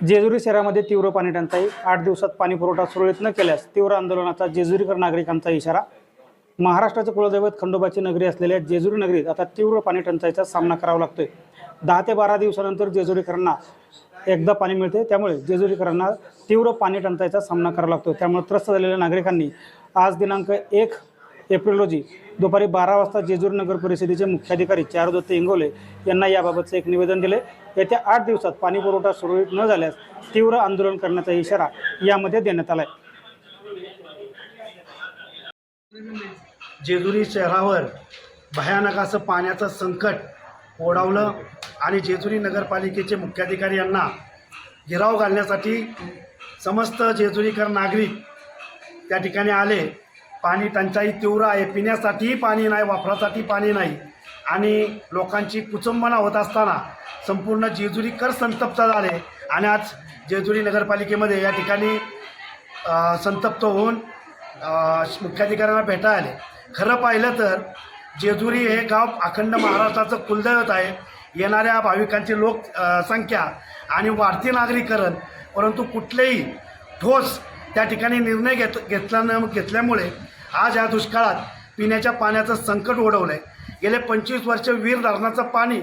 जेजुरी शहरामध्ये तीव्र पाणी टंचाई. आठ दिवसात पाणी पुरवठा सुरळीत न केल्यास तीव्र आंदोलनाचा जेजुरीकर नागरिकांचा इशारा. महाराष्ट्राचे कुलदैवत खंडोबाची नगरी असलेल्या जेजुरी नगरीत आता तीव्र पाणी टंचाईचा सामना करावा लागतोय. दहा ते बारा दिवसानंतर जेजुरीकरांना एकदा पाणी मिळते त्यामुळे जेजुरीकरांना तीव्र पाणी टंचाईचा सामना करावा लागतो त्यामुळे त्रस्त झालेल्या नागरिकांनी आज दिनांक एक एप्रिल रोजी दुपारी बारा वाजता जेजूर नगर परिषदेचे मुख्याधिकारी चारुदत्त इंगोले यांना याबाबतचं एक निवेदन दिले. येत्या आठ दिवसात पाणीपुरवठा सुरळीत न झाल्यास तीव्र आंदोलन करण्याचा इशारा यामध्ये देण्यात आला आहे जेजुरी शहरावर भयानक असं पाण्याचं संकट ओढावलं आणि जेजुरी नगरपालिकेचे मुख्याधिकारी यांना गिराव घालण्यासाठी समस्त जेजुरीकर नागरिक त्या ठिकाणी आले. पाणी टंचाई तीव्र आहे. पिण्यासाठीही पाणी नाही वापरासाठी पाणी नाही. आणि लोकांची कुचंबना होत असताना संपूर्ण जेजुरीकर संतप्त झाले. आणि आज जेजुरी नगरपालिकेमध्ये या ठिकाणी संतप्त होऊन मुख्याधिकाऱ्यांना भेटा आले खरं पाहिलं तर जेजुरी हे गाव अखंड महाराष्ट्राचं कुलदैवत आहे. येणाऱ्या भाविकांची लोक संख्या आणि वाढती नागरीकरण परंतु कुठलेही ठोस त्या ठिकाणी निर्णय घेत घेतल्यानं घेतल्यामुळे आज या दुष्काळात पिण्याच्या पाण्याचं संकट ओढवलं आहे गेले पंचवीस वर्ष वीर धरणाचं पाणी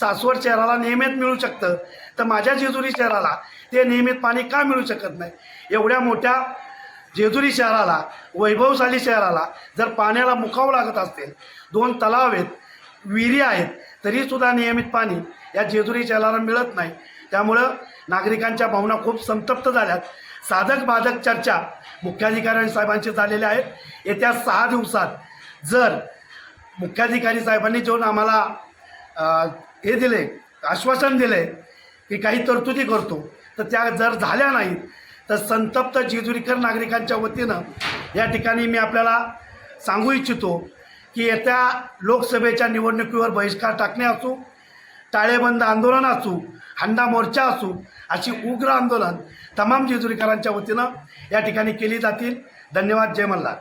सासवड शहराला नियमित मिळू शकतं तर माझ्या जेजुरी शहराला ते नियमित पाणी का मिळू शकत नाही? एवढ्या मोठ्या जेजुरी शहराला वैभवशाली शहराला जर पाण्याला मुकावं लागत असतील दोन तलाव आहेत विहिरी आहेत तरीसुद्धा नियमित पाणी या जेजुरी शहराला मिळत नाही. त्यामुळं नागरिकांच्या भावना खूप संतप्त झाल्यात. साधक बाधक चर्चा मुख्याधिकारी साहेबांशी झालेल्या आहेत. येत्या सहा दिवसात जर मुख्याधिकारी साहेबांनी जेव्हा आम्हाला हे दिले आश्वासन दिले की काही तरतुदी करतो तर त्या जर झाल्या नाहीत तर संतप्त जेजुरीकर नागरिकांच्या वतीनं या ठिकाणी मी आपल्याला सांगू इच्छितो की येत्या लोकसभेच्या निवडणुकीवर बहिष्कार टाकणे असू टाळेबंद आंदोलन असू हंडा मोर्चा असू अशी उग्र आंदोलन तमाम जेजुरीकरांच्या वतीनं या ठिकाणी केली जातील. धन्यवाद. जय मल्हार.